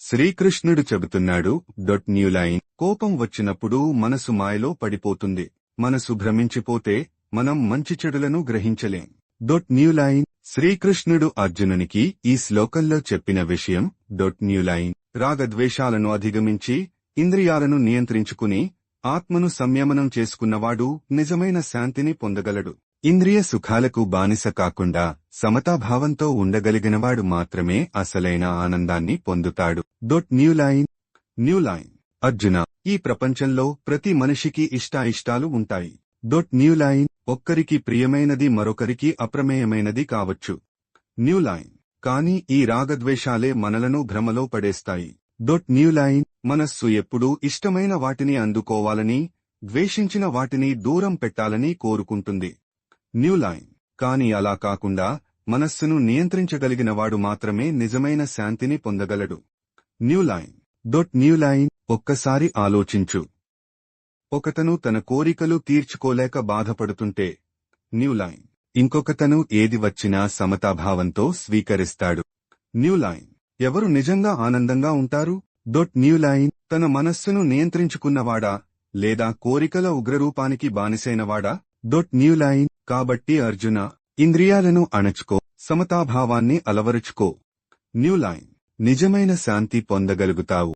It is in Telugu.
శ్రీకృష్ణుడు చెబుతున్నాడు డొట్ న్యూ లైన్. కోపం వచ్చినప్పుడు మనసు మాయలో పడిపోతుంది. మనసు భ్రమించిపోతే మనం మంచి చెడులను గ్రహించలేం. Dot new line. శ్రీకృష్ణుడు అర్జునునికి ఈ శ్లోకంలో చెప్పిన విషయం డొట్ న్యూ లైన్. రాగద్వేషాలను అధిగమించి ఇంద్రియాలను నియంత్రించుకుని ఆత్మను సంయమనం చేసుకున్నవాడు నిజమైన శాంతిని పొందగలడు. ఇంద్రియ సుఖాలకు బానిస కాకుండా సమతాభావంతో ఉండగలిగినవాడు మాత్రమే అసలైన ఆనందాన్ని పొందుతాడు. Dot new line new line Arjuna ఈ ప్రపంచంలో ప్రతి మనిషికి ఇష్టాయిష్టాలు ఉంటాయి. డొట్ న్యూ లైన్ ఒక్కరికి ప్రియమైనది మరొకరికి అప్రమేయమైనది కావచ్చు. న్యూ లైన్ కానీ ఈ రాగద్వేషాలే మనలను భ్రమలో పడేస్తాయి. డొట్ న్యూ లైన్ మనస్సు ఎప్పుడూ ఇష్టమైన వాటిని అందుకోవాలని ద్వేషించిన వాటిని దూరం పెట్టాలని కోరుకుంటుంది. New line. కాని అలా కాకుండా మనస్సును నియంత్రించగలిగినవాడు మాత్రమే నిజమైన శాంతిని పొందగలడు. New line. Dot new line ఒక్కసారి ఆలోచించు. ఒకతను తన కోరికలు తీర్చుకోలేక బాధపడుతుంటే న్యూ లైన్. ఇంకొకతను ఏది వచ్చినా సమతాభావంతో స్వీకరిస్తాడు. New line. ఎవరు నిజంగా ఆనందంగా ఉంటారు? డొట్ న్యూ లైన్ తన మనస్సును నియంత్రించుకున్నవాడా? లేదా కోరికల ఉగ్రరూపానికి బానిసైనవాడా? డొట్ న్యూ లైన్ కాబట్టి అర్జున ఇంద్రియాలను అణచుకో సమతాభావాన్ని అలవరుచుకో. న్యూ లైన్ నిజమైన శాంతి పొందగలుగుతావు.